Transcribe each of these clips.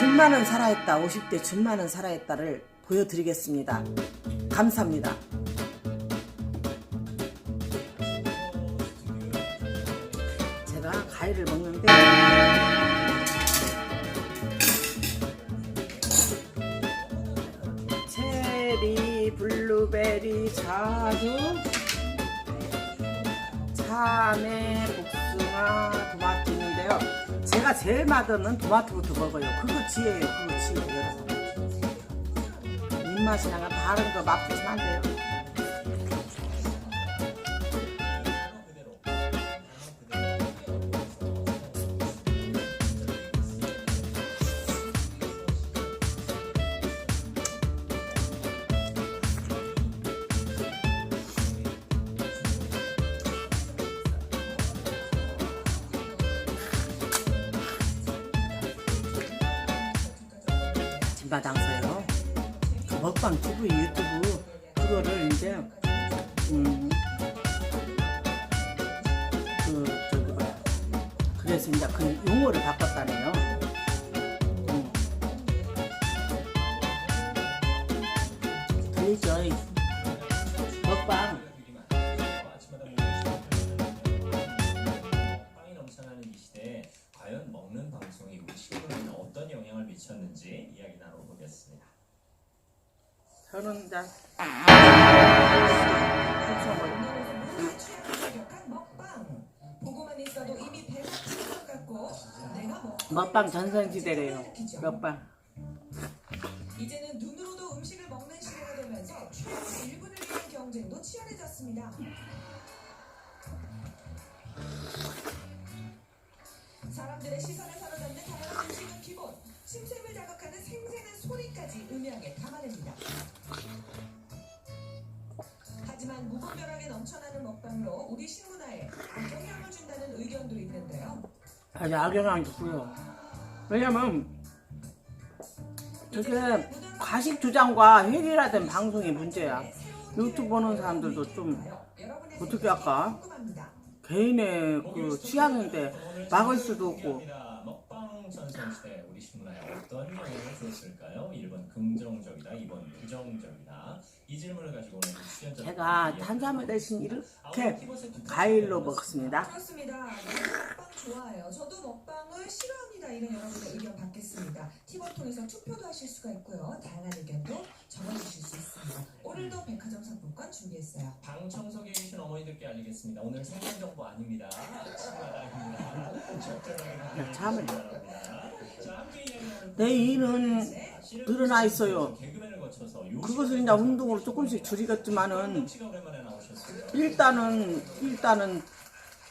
준마는 살아있다 50대 준마는 살아있다를 보여드리겠습니다. 감사합니다. 제가 과일을 먹는데 체리 블루베리 자두 참외 복숭아 토마토 있는데요. 제가 제일 맛없는 토마토부터 먹어요. 그거 지예요. 그거 지예요 여러분 입맛이랑 다른 거 맛보시면 안 돼요 진바당서요. 그 먹방 TV 유튜브 그거를 이제 음, 그 저기 그래서 이제 그 용어를 바꿨다네요. 음. 들리죠? 이 먹방 저는 이제 보고만 있어도 이미 배가 터질 것 같고 내가 뭐 먹방 전성시대래요. 먹방. 이제는 눈으로도 음식을 먹는 시대가 되면서 최고 1분을 위한 경쟁도 치열해졌습니다. 먹방으로 우리 식문화에 악영향을 준다는 의견도 있는데요. 아주 악영향이 좋고요. 왜냐면 저게 과식 주장과 회리라든 방송이 문제야. 유튜브 보는 사람들도 좀 어떻게 할까? 개인의 그 취향인데 막을 수도 없고 먹방 전성시대 우리 신문화에 어떤 영향을 줬을까요? 1번 긍정적이다, 2번 부정적이다. 이 질문을 가지고 오늘 출연자 제가 탄수화물 대신 이렇게 과일로 먹습니다. 그렇습니다. 좋아해요. 저도 먹방을 싫어합니다. 이런 여러분의 의견 받겠습니다. 팁을 통해서 투표도 하실 수가 있고요. 다양한 의견도 적어주실 수 있습니다. 오늘도 백화점 상품권 준비했어요. 방청석에 계신 어머니들께 알리겠습니다. 오늘 생산 정보 아닙니다. 치마다입니다. 적절하게 참을. 바랍니다. 자, 함께 이야기하는 내 일은 늘어나 있어요. 개그맨을 거쳐서 그것을 이제 운동으로 조금씩 줄이겠지만은 오랜만에. 일단은 일단은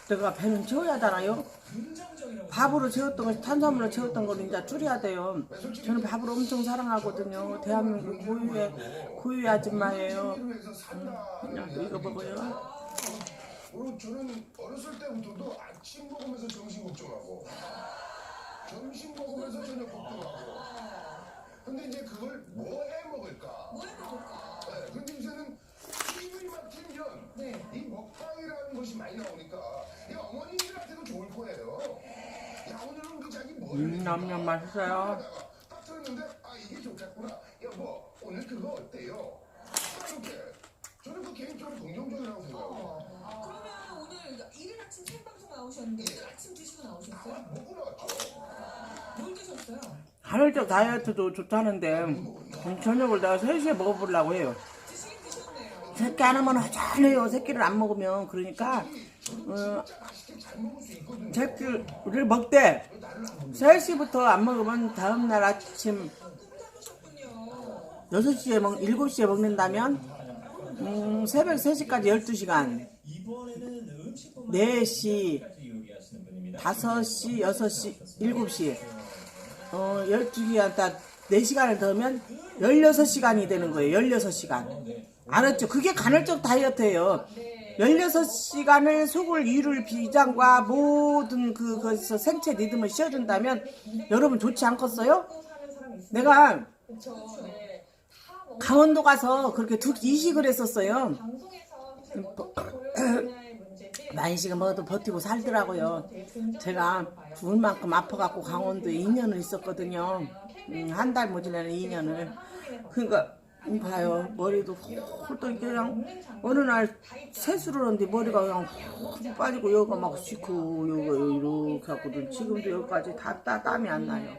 내가 배는 채워야 하잖아요. 긍정적이라고 밥으로 채웠던 걸 탄수화물로 채웠던 걸 이제 줄여야 돼요. 저는 밥을 엄청 사랑하거든요. 대한민국 고유의 고유의 아줌마예요. 그냥 이거 먹어요. 저는 어렸을 때부터도 아침 먹으면서 점심 걱정하고 점심 먹으면서 저녁 걱정하고 근데 이제 그걸 뭐 해 먹을까 뭐 해볼까? 네, 근데 요새는 맡기면 네. 이 먹방이라는 것이 많이 나오니까 이 어머니들한테도 좋을 거예요 야 오늘은 그 자기 뭐 음, 냠냠 맛있어요. 딱 들었는데 아 이게 좋겠구나 여보 오늘 그거 어때요 이렇게 저는 그 개인적으로 긍정적이라고 생각해요 어, 그러면 오늘 이른 아침 생방송 나오셨는데 오늘 아침 드시고 나오셨어요? 아, 먹고 나왔죠 뭘 드셨어요? 간헐적 다이어트도 좋다는데 음, 저녁을 내가 3시에 먹어보려고 해요. 새끼 안 하면 허전해요. 새끼를 안 먹으면. 그러니까 어, 새끼를 먹되 3시부터 안 먹으면 다음날 아침 꿈 잡으셨군요. 6시에 먹, 7시에 먹는다면 음, 새벽 3시까지 12시간 이번에는 음식뿐만 4시, 까지 요기하시는 분입니다. 5시, 6시, 7시 어, 12시간 딱 4시간을 더하면 16시간이 되는 거예요. 16시간. 알았죠? 그게 간헐적 다이어트예요. 16시간을 속을 이룰 비장과 모든 그, 거기서 생체 리듬을 씌워준다면 여러분 좋지 않겠어요? 내가 강원도 가서 그렇게 두 이식을 했었어요. 만식을 먹어도 버티고 살더라고요. 제가 죽을 만큼 아파갖고 강원도에 2년을 있었거든요. 음, 한달 모질라는 2년을. 그러니까 음, 봐요. 머리도 홀떡 그냥 어느 날 세수를 하는데 머리가 그냥 훅 빠지고 여기가 막 씻고 여기가 이렇게 하거든. 지금도 여기까지 다, 다 땀이 안 나요.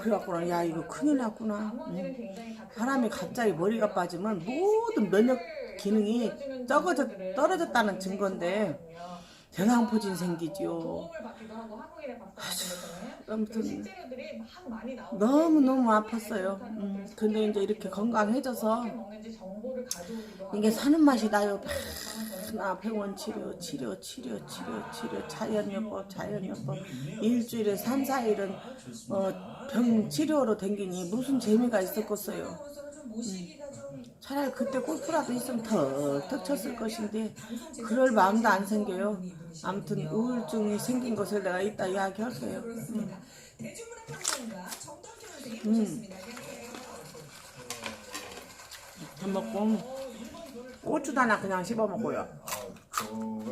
그래갖고는 야 이거 큰일 났구나. 음. 사람이 갑자기 머리가 빠지면 모든 면역 기능이 적어져 떨어졌다는 증거인데 같은 거잖아요. 아무튼 너무 너무 아팠어요. 음, 근데 이제 이렇게 건강해져서 이게 사는 맛이 나요. 나 병원 치료, 치료, 치료, 치료, 치료, 자연요법, 자연요법. 일주일에 3, 4일은 어, 병 치료로 댕기니 무슨 재미가 있었겠어요. 모시기가 좀 차라리 그때 골프라도 있으면 턱턱 쳤을 것인데 그럴 마음도 안 생겨요. 아무튼 우울증이 생긴 것을 내가 이따 이야기할게요. 대중문화평론가 선생님 음. 모셨습니다. 안녕하세요. 밥 먹고 고추도 하나 그냥 씹어 먹고요. 아,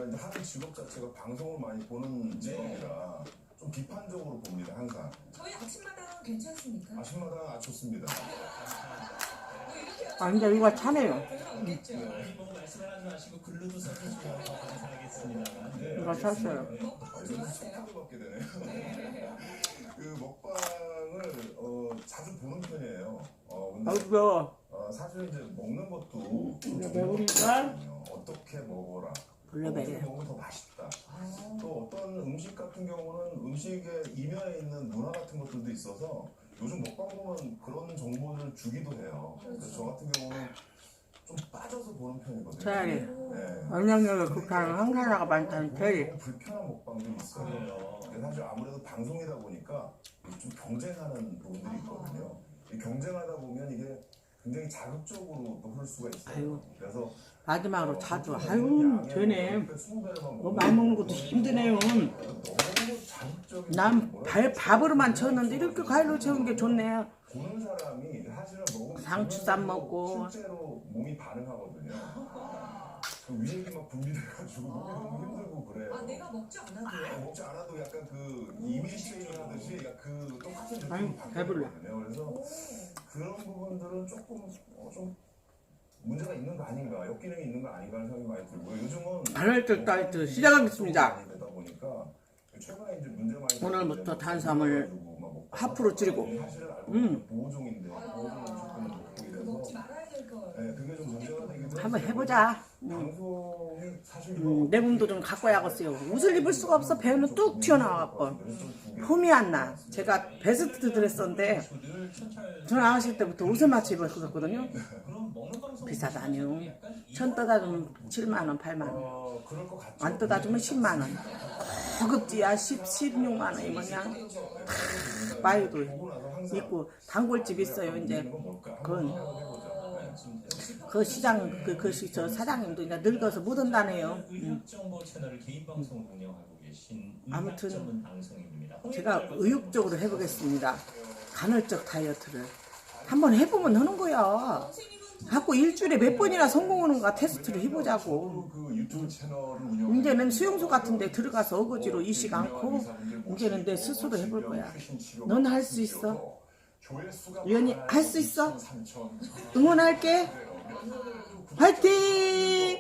이제 하는 직업 자체가 방송을 많이 보는 직업이라 좀 비판적으로 봅니다 항상 저희 아침마당 괜찮습니까? 아침마다 아 좋습니다 아 근데 이거. 네. 이거 샀어요. 아, 그 먹방을 어, 자주 보는 편이에요 어, 근데 아이고 어, 사실 이제 먹는 것도 좀 이거? 있거든요. 어떻게 먹어라 블루베리. 어떻게 먹으면 더 맛있다 아, 또 어떤 음식 같은 경우는 음식의 이면에 있는 문화 같은 것들도 있어서 요즘 먹방 보면 그런 정보를 주기도 해요. 그래서 저 같은 경우는 좀 빠져서 보는 편이거든요. 차라리 네. 영양력을 극하는 항산화가 많다는 제리. 너무 불편한 먹방도 있어요. 근데 사실 아무래도 방송이다 보니까 좀 경쟁하는 부분들이 있거든요. 이 경쟁하다 보면 이게 굉장히 자극적으로 또 흐를 수가 있어요. 아유. 그래서 마지막으로 어, 자주 그렇게 아유 되네. 20배만 뭐 많이 먹는 것도 힘드네요. 너무 난 발 밥으로만 쳤는데 이렇게 과일로 채운 게 좋네요. 보는 사람이 사실은 먹으면 상추 쌈 먹고. 실제로 몸이 반응하거든요. 그 위액이 막 분비돼가지고 힘들고 그래요. 아 내가 먹지 않아도 아, 먹지 않아도 약간 그 이미지 하듯이 약간 그 똑같은 아유, 느낌이 배불러. 그래서 그런 부분들은 조금 어, 좀 문제가 있는 거 아닌가, 역기능이 있는 거 아닌가 하는 생각이 많이 들고요. 요즘은 간헐적 다이어트 시작하겠습니다. 많이 되다 보니까 오늘부터 탄수화물 먹고 하프로 줄이고. 음. 네, 한번. 해보자. 사실 음, 내 몸도 좀 갖고 야겠어요. 옷을 입을 수가 없어. 배는 뚝 튀어나와갖고. 폼이 안 나. 제가 베스트 천찰 전 아가씨 때부터 옷을 맞춰 입었거든요. 비싸다뇨. 천 떠다 주면 7만 원, 8만 원. 어. 안 떠다 주면 10만 원. 고급지야 10, 16만 원이면 그냥 탁 마이도 보고 나서 항상 있고 단골집 있어요. 이제? 그건. 그 시장 그, 그 시- 저 사장님도 이제 늙어서 못 온다네요. 계신 아무튼. 제가 의욕적으로 해보겠습니다. 간헐적 다이어트를 한번 해보면 하는 거야. 자꾸 일주일에 몇 번이나 성공하는가 테스트를 해보자고. 그 채널을 운영. 이제는 수용소 같은 데 들어가서 어거지로 이식 않고 이제는 내 스스로 해볼 거야. 넌 할 수 있어. 유연이 할 수 있어? 응원할게. 화이팅!